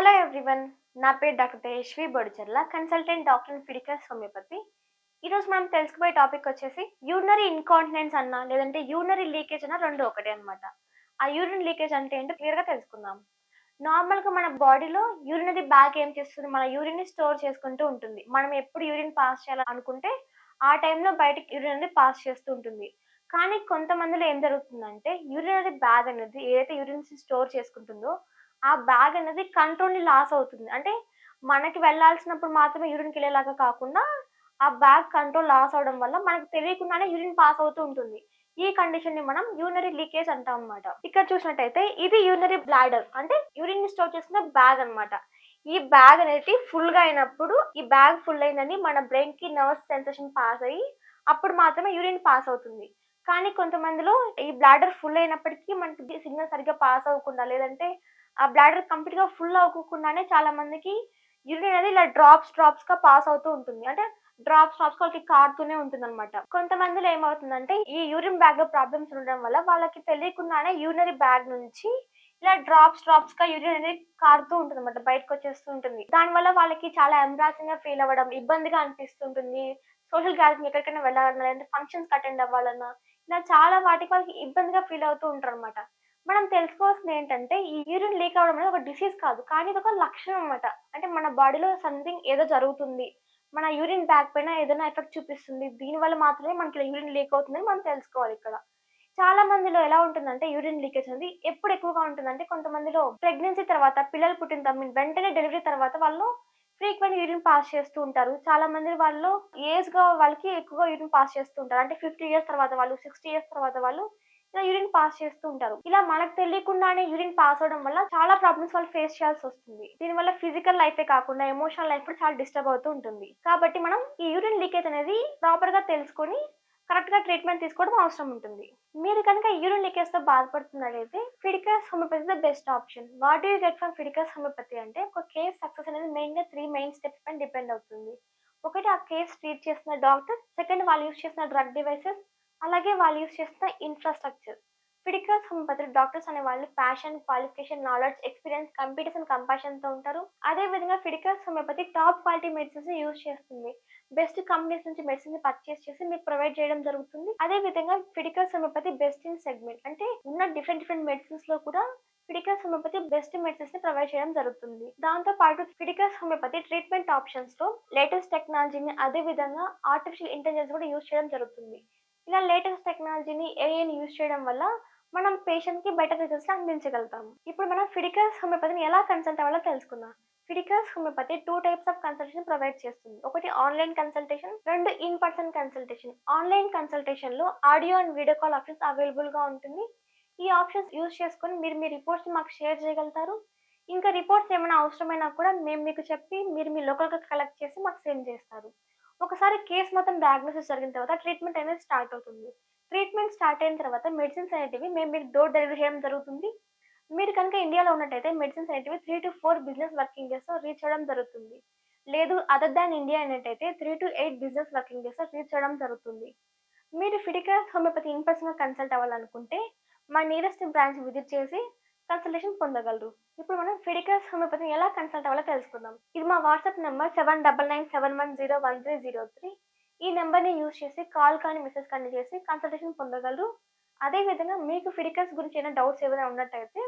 Hello everyone నా పేరు doctor Tejaswi Bodicharla consultant doctor in Fidicus homeopathy ఈరోజు మనం తెలుసుకుపోయే టాపిక్ వచ్చేసి యూరినరీ ఇన్కాంటినెన్స్ అన్న లేదంటే యూరినరీ లీకేజ్ అన్న రెండు ఒకటే అన్నమాట. ఆ యూరిన్ లీకేజ్ అంటే ఏంటో క్లియర్గా తెలుసుకుందాం. నార్మల్గా మన బాడీలో యూరినరీ బ్యాగ్ ఏం చేస్తుంది? మన యూరిన్ స్టోర్ చేసుకుంటూ ఉంటుంది. మనం ఎప్పుడు యూరిన్ పాస్ చేయాలనుకుంటే ఆ టైంలో బయటకి యూరిన్ అనేది పాస్ చేస్తూ ఉంటుంది. కానీ కొంతమందిలో ఏం జరుగుతుందంటే యూరినరీ బ్యాగ్ అనేది ఏదైతే యూరిన్ స్టోర్ చేసుకుంటుందో ఆ బ్యాగ్ అనేది కంట్రోల్ని లాస్ అవుతుంది. అంటే మనకి వెళ్ళాల్సినప్పుడు మాత్రమే యూరిన్కి వెళ్ళేలాగా కాకుండా ఆ బ్యాగ్ కంట్రోల్ లాస్ అవడం వల్ల మనకు తెలియకుండానే యూరిన్ పాస్ అవుతూ ఉంటుంది. ఈ కండిషన్ని మనం యూనరీ లీకేజ్ అంటాం అనమాట ఇక్కడ చూసినట్టయితే ఇది యూనరీ బ్లాడర్ అంటే యూరిన్ని స్టోర్ చేసిన బ్యాగ్ అన్నమాట. ఈ బ్యాగ్ అనేది ఫుల్గా అయినప్పుడు ఈ బ్యాగ్ ఫుల్ అయిందని మన బ్రెయిన్కి నర్వస్ సెన్సేషన్ పాస్ అయ్యి అప్పుడు మాత్రమే యూరిన్ పాస్ అవుతుంది. కానీ కొంతమందిలో ఈ బ్లాడర్ ఫుల్ అయినప్పటికీ మనకి సిగ్నల్ సరిగ్గా పాస్ అవ్వకుండా లేదంటే ఆ బ్లాడర్ కంప్లీట్గా ఫుల్ అవ్వకుండానే చాలా మందికి యూరిన్ అనేది ఇలా డ్రాప్స్ డ్రాప్స్గా పాస్ అవుతూ ఉంటుంది. అంటే డ్రాప్స్ డ్రాప్స్ వాళ్ళకి కారుతూనే ఉంటుంది అనమాట కొంతమందిలో ఏమవుతుందంటే ఈ యూరిన్ బ్యాగ్ ప్రాబ్లమ్స్ ఉండడం వల్ల వాళ్ళకి తెలియకుండానే యూరినరీ బ్యాగ్ నుంచి ఇలా డ్రాప్స్ డ్రాప్స్గా యూరిన్ అనేది కారుతూ ఉంటుంది అనమాట బయటకు వచ్చేస్తూ ఉంటుంది. దానివల్ల వాళ్ళకి చాలా ఎంబ్రాసింగ్గా ఫీల్ అవ్వడం ఇబ్బందిగా అనిపిస్తుంటుంది. సోషల్ గ్యాదరింగ్ ఎక్కడికైనా వెళ్ళాలన్నా లేదంటే ఫంక్షన్స్ అటెండ్ అవ్వాలన్నా ఇలా చాలా వాటికి వాళ్ళకి ఇబ్బందిగా ఫీల్ అవుతూ ఉంటారు అనమాట మనం తెలుసుకోవాల్సింది ఏంటంటే ఈ యూరిన్ లీక్ అవడం అనేది ఒక డిసీజ్ కాదు. కానీ ఇది ఒక లక్షణం అనమాట అంటే మన బాడీలో సంథింగ్ ఏదో జరుగుతుంది. మన యూరిన్ బ్యాగ్ పైన ఏదైనా ఎఫెక్ట్ చూపిస్తుంది. దీనివల్ల మాత్రమే మనకి యూరిన్ లీక్ అవుతుందని మనం తెలుసుకోవాలి ఇక్కడ. చాలా మందిలో ఎలా ఉంటుందంటే యూరిన్ లీకేజ్ అనేది ఎప్పుడు ఎక్కువగా ఉంటుందంటే కొంతమందిలో ప్రెగ్నెన్సీ తర్వాత పిల్లలు పుట్టిన తర్వాత వెంటనే డెలివరీ తర్వాత వాళ్ళు ఫ్రీక్వెంట్ యూరిన్ పాస్ చేస్తూ ఉంటారు. చాలా మంది వాళ్ళు ఏజ్గా వాళ్ళకి ఎక్కువగా యూరిన్ పాస్ చేస్తూ ఉంటారు. అంటే ఫిఫ్టీ ఇయర్స్ తర్వాత వాళ్ళు సిక్స్టీ ఇయర్స్ తర్వాత వాళ్ళు ఇలా యూరిన్ పాస్ చేస్తూ ఉంటారు. ఇలా మనకు తెలియకుండానే యూరిన్ పాస్ అవడం వల్ల చాలా ప్రాబ్లమ్స్ వాళ్ళు ఫేస్ చేయాల్సి వస్తుంది. దీనివల్ల ఫిజికల్ లైఫే కాకుండా ఎమోషనల్ లైఫ్ కూడా చాలా డిస్టర్బ్ అవుతూ ఉంటుంది. కాబట్టి మనం ఈ యూరిన్ లీకేజ్ అనేది ప్రాపర్గా తెలుసుకొని కరెక్ట్గా ట్రీట్మెంట్ తీసుకోవడం అవసరం ఉంటుంది. మీరు కనుక యూరిన్ లీకేజ్తో బాధపడుతున్నట్లయితే Fidicus homeopathy the best option what you get from Fidicus homeopathy అంటే ఒక కేస్ సక్సెస్ అనేది మెయిన్గా త్రీ మెయిన్ స్టెప్స్ పైన డిపెండ్ అవుతుంది. ఒకటి ఆ కేస్ ట్రీట్ చేసిన డాక్టర్ సెకండ్ వాళ్ళు యూస్ చేసిన డ్రగ్ డివైసెస్ అలాగే వాళ్ళు యూస్ చేస్తున్న ఇన్ఫ్రాస్ట్రక్చర్ ఫిడికస్ హోమియోపతి డాక్టర్స్ అనే వాళ్ళు passion qualification knowledge experience computers and కంపాషన్తో ఉంటారు. అదే విధంగా Fidicus homeopathy top quality medicines use చేస్తుంది. బెస్ట్ కంపెనీస్ నుంచి మెడిసిన్స్ పర్చేస్ చేసి మీకు ప్రొవైడ్ చేయడం జరుగుతుంది. అదే విధంగా Fidicus homeopathy best in segment అంటే ఉన్న డిఫరెంట్ డిఫరెంట్ మెడిసిన్స్లో కూడా ఫిడికస్ హోమియోపతి బెస్ట్ మెడిసిన్స్ని ప్రొవైడ్ చేయడం జరుగుతుంది. దాంతో పాటు ఫిడికల్స్ హోమియోపతి ట్రీట్మెంట్ ఆప్షన్స్లో లేటెస్ట్ టెక్నాలజీని అదే విధంగా ఆర్టిఫిషియల్ ఇంటెలిజెన్స్ కూడా యూజ్ చేయడం జరుగుతుంది. ఇలా లేటెస్ట్ టెక్నాలజీని ఏఐని యూస్ చేయడం వల్ల మనం పేషెంట్కి బెటర్ రిజల్ట్స్ అందించగలుగుతాం. ఇప్పుడు మనం ఫిడికస్ హోమియోపతిని ఎలా కన్సల్ట్ అవ్వాలో తెలుసుకుందాం. Fidicus homeopathy two types of consultation provide చేస్తుంది. ఒకటి ఆన్లైన్ కన్సల్టేషన్ రెండు in person consultation online కన్సల్టేషన్లో audio and video call options అవైలబుల్గా ఉంటుంది. ఈ ఆప్షన్స్ యూస్ చేసుకొని మీరు మీ రిపోర్ట్స్ మాకు షేర్ చేయగలుగుతారు. ఇంకా రిపోర్ట్స్ ఏమైనా అవసరమైనా కూడా మేము మీకు చెప్పి మీరు మీ లోకల్గా కలెక్ట్ చేసి మాకు సెండ్ చేస్తారు. ఒకసారి కేసు మొత్తం డయాగ్నోసిస్ జరిగిన తర్వాత ట్రీట్మెంట్ అనేది స్టార్ట్ అవుతుంది. ట్రీట్మెంట్ స్టార్ట్ అయిన తర్వాత మెడిసిన్స్ అనేటివి మేము మీకు డోర్ డెలివరీ చేయడం జరుగుతుంది. మీరు కనుక ఇండియాలో ఉన్నట్టయితే మెడిసిన్స్ అనేటివి three to four business working days reach అవ్వడం జరుగుతుంది. లేదు అదర్ దాన్ ఇండియా అయినట్టయితే three to eight business working days reach అవ్వడం జరుగుతుంది. మీరు Fidicus homeopathy in personal consult అవ్వాలనుకుంటే మా నియరెస్ట్ బ్రాంచ్ విజిట్ చేసి కన్సల్టేషన్ పొందగలరు. ఇప్పుడు మనం ఫిడికస్ హోమియోపతిని ఎలా కన్సల్ట్ అవ్వాలో తెలుసుకుందాం. ఇది మా WhatsApp number seven double nine seven one zero one three zero three ఈ నెంబర్ని యూజ్ చేసి కాల్ కానీ మెసేజ్ కానీ చేసి కన్సల్టేషన్ పొందగలరు. అదేవిధంగా మీకు ఫిడికస్ గురించి ఏమైనా డౌట్స్ ఏమైనా ఉన్నట్టయితే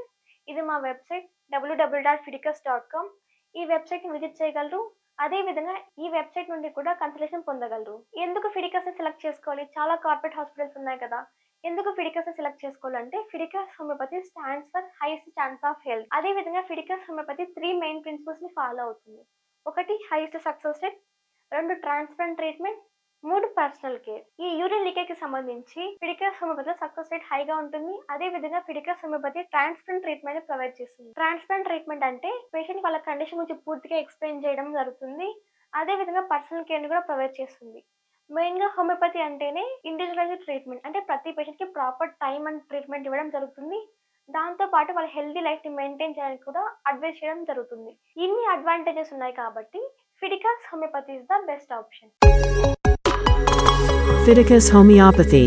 ఇది మా website W W dot Fidicus dot com ఈ వెబ్సైట్ని విజిట్ చేయగలరు. అదేవిధంగా ఈ వెబ్సైట్ నుండి కూడా కన్సల్టేషన్ పొందగలరు. ఎందుకు ఫిడికస్ సెలెక్ట్ చేసుకోవాలి? చాలా కార్పొరేట్ హాస్పిటల్స్ ఉన్నాయి కదా. ఎందుకు ఫిడికస్ సెలెక్ట్ చేసుకోవాలంటే Fidicus homeopathy stands for highest chance of health. అదే విధంగా ఫిడికస్ హోమియోపతి త్రీ మెయిన్ ప్రిన్సిపల్స్ని ఫాలో అవుతుంది. ఒకటి హైయెస్ట్ సక్సెస్ రేట్. రెండు ట్రాన్స్ప్లాంట్ ట్రీట్మెంట్. మూడు పర్సనల్ కేర్. ఈ యూరిన్ లీకేజ్కి సంబంధించి ఫిడికస్ హోమియోపతిలో సక్సెస్ రేట్ హైగా ఉంటుంది. అదే విధంగా Fidicus homeopathy transplant treatment provide చేస్తుంది. ట్రాన్స్ప్లాంట్ ట్రీట్మెంట్ అంటే పేషెంట్ వాళ్ళ కండిషన్ గురించి పూర్తిగా ఎక్స్ప్లెయిన్ చేయడం జరుగుతుంది. అదే విధంగా పర్సనల్ కేర్ని కూడా ప్రొవైడ్ చేస్తుంది. మెయిన్గా హోమియోపతి అంటేనే ఇండివిజువలైజ్డ్ ట్రీట్మెంట్. అంటే ప్రతి పేషెంట్కి ప్రాపర్ టైం అండ్ ట్రీట్మెంట్ ఇవ్వడం జరుగుతుంది. దాంతో పాటు వాళ్ళ హెల్తీ లైఫ్ని మెయింటైన్ చేయడానికి కూడా అడ్వైస్ చేయడం జరుగుతుంది. ఇన్ని అడ్వాంటేజెస్ ఉన్నాయి కాబట్టి Fidicus homeopathy is the best option. Fidicus homeopathy